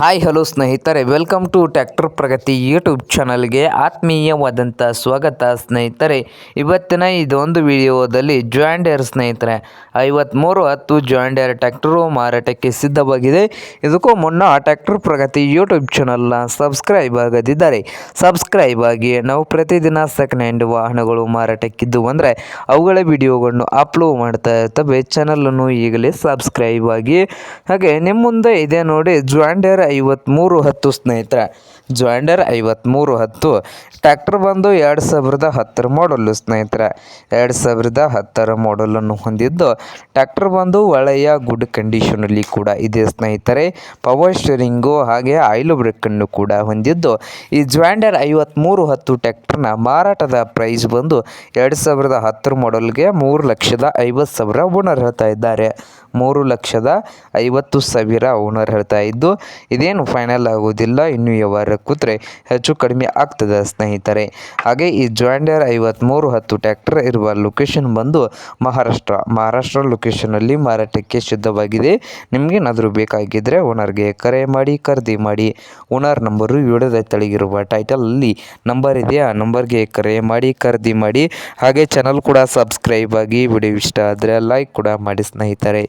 Hi hello ಸ್ನೇಹಿತರೆ, welcome to tractor Pragati YouTube ಚಾನಲ್ಗೆ ಆತ್ಮೀಯವಾದಂಥ ಸ್ವಾಗತ ಸ್ನೇಹಿತರೆ. ಇವತ್ತಿನ ಇದೊಂದು ವಿಡಿಯೋದಲ್ಲಿ ಜಾಯಿಂಡೇರ್ ಸ್ನೇಹಿತರೆ ಐವತ್ತ್ಮೂರು ಹತ್ತು ಜಾಯಿಂಡೇರ್ ಟ್ಯಾಕ್ಟರು ಮಾರಾಟಕ್ಕೆ ಸಿದ್ಧವಾಗಿದೆ. ಇದಕ್ಕೂ ಮುನ್ನ ಟ್ಯಾಕ್ಟರ್ ಪ್ರಗತಿ ಯೂಟ್ಯೂಬ್ ಚಾನಲ್ನ ಸಬ್ಸ್ಕ್ರೈಬ್ ಆಗದಿದ್ದರೆ, ಸಬ್ಸ್ಕ್ರೈಬ್ ಆಗಿ ನಾವು ಪ್ರತಿದಿನ ಸೆಕೆಂಡ್ ಹ್ಯಾಂಡ್ ವಾಹನಗಳು ಮಾರಾಟಕ್ಕಿದ್ದು ಅಂದರೆ, ಅವುಗಳ ವಿಡಿಯೋಗಳನ್ನು ಅಪ್ಲೋಡ್ ಮಾಡ್ತಾ ಇರ್ತವೆ. ಚಾನಲನ್ನು ಈಗಲೇ ಸಬ್ಸ್ಕ್ರೈಬ್ ಆಗಿ. ಹಾಗೆ ನಿಮ್ಮ ಮುಂದೆ ಇದೆ ನೋಡಿ ಜಾಯಿಂಡೇರ್ ಐವತ್ತ್ಮೂರು ಹತ್ತು ಸ್ನೇಹಿತರೆ ಜಾಯಿಂಡರ್ ಐವತ್ತ್ಮೂರು ಹತ್ತು ಟ್ಯಾಕ್ಟರ್ ಬಂದು ಎರಡು ಸಾವಿರದ ಹತ್ತರ ಮಾಡಲು ಸ್ನೇಹಿತರೆ. ಎರಡು ಸಾವಿರದ ಹತ್ತರ ಮಾಡಲನ್ನು ಹೊಂದಿದ್ದು ಟ್ಯಾಕ್ಟರ್ ಬಂದು ಒಳ್ಳೆಯ ಗುಡ್ ಕಂಡೀಷನಲ್ಲಿ ಕೂಡ ಇದೆ ಸ್ನೇಹಿತರೆ. ಪವರ್ ಸ್ಟೇರಿಂಗು ಹಾಗೆ ಆಯಿಲ್ ಬ್ರೇಕನ್ನು ಕೂಡ ಹೊಂದಿದ್ದು, ಈ ಜಾಯಿಂಡರ್ ಐವತ್ತ್ಮೂರು ಹತ್ತು ಟ್ಯಾಕ್ಟರ್ನ ಮಾರಾಟದ ಪ್ರೈಸ್ ಬಂದು ಎರಡು ಸಾವಿರದ ಹತ್ತರ ಮಾಡಲ್ಗೆ ಮೂರು ಲಕ್ಷದ ಐವತ್ತು ಸಾವಿರ ಓನರ್ ಹೇಳ್ತಾ ಇದ್ದಾರೆ. ಮೂರು ಲಕ್ಷದ ಐವತ್ತು ಸಾವಿರ ಓನರ್ ಹೇಳ್ತಾ ಇದ್ದು, ಇದೇನು ಫೈನಲ್ ಆಗೋದಿಲ್ಲ ಇನ್ನು ವ್ಯವಹಾರ ಕೂತ್ರೆ ಹೆಚ್ಚು ಕಡಿಮೆ ಆಗ್ತದೆ ಸ್ನೇಹಿತರೆ. ಹಾಗೆ ಈ ಜಾಯಿಂಡರ್ ಐವತ್ತ್ಮೂರು ಹತ್ತು ಟ್ಯಾಕ್ಟರ್ ಇರುವ ಲೊಕೇಶನ್ ಬಂದು ಮಹಾರಾಷ್ಟ್ರ. ಮಹಾರಾಷ್ಟ್ರ ಲೊಕೇಶನಲ್ಲಿ ಮಾರಾಟಕ್ಕೆ ಸಿದ್ಧವಾಗಿದೆ. ನಿಮಗೇನಾದರೂ ಬೇಕಾಗಿದ್ದರೆ ಓನರ್ಗೆ ಕರೆ ಮಾಡಿ, ಖರೀದಿ ಮಾಡಿ. ಓನರ್ ನಂಬರು ವಿಡಿಯೋದ ತಳಗಿರುವ ಟೈಟಲಲ್ಲಿ ನಂಬರ್ ಇದೆ. ಆ ನಂಬರ್ಗೆ ಕರೆ ಮಾಡಿ, ಖರೀದಿ ಮಾಡಿ. ಹಾಗೆ ಚಾನಲ್ ಕೂಡ ಸಬ್ಸ್ಕ್ರೈಬ್ ಆಗಿ, ವಿಡಿಯೋ ಇಷ್ಟ ಆದರೆ ಲೈಕ್ ಕೂಡ ಮಾಡಿ ಸ್ನೇಹಿತರೆ.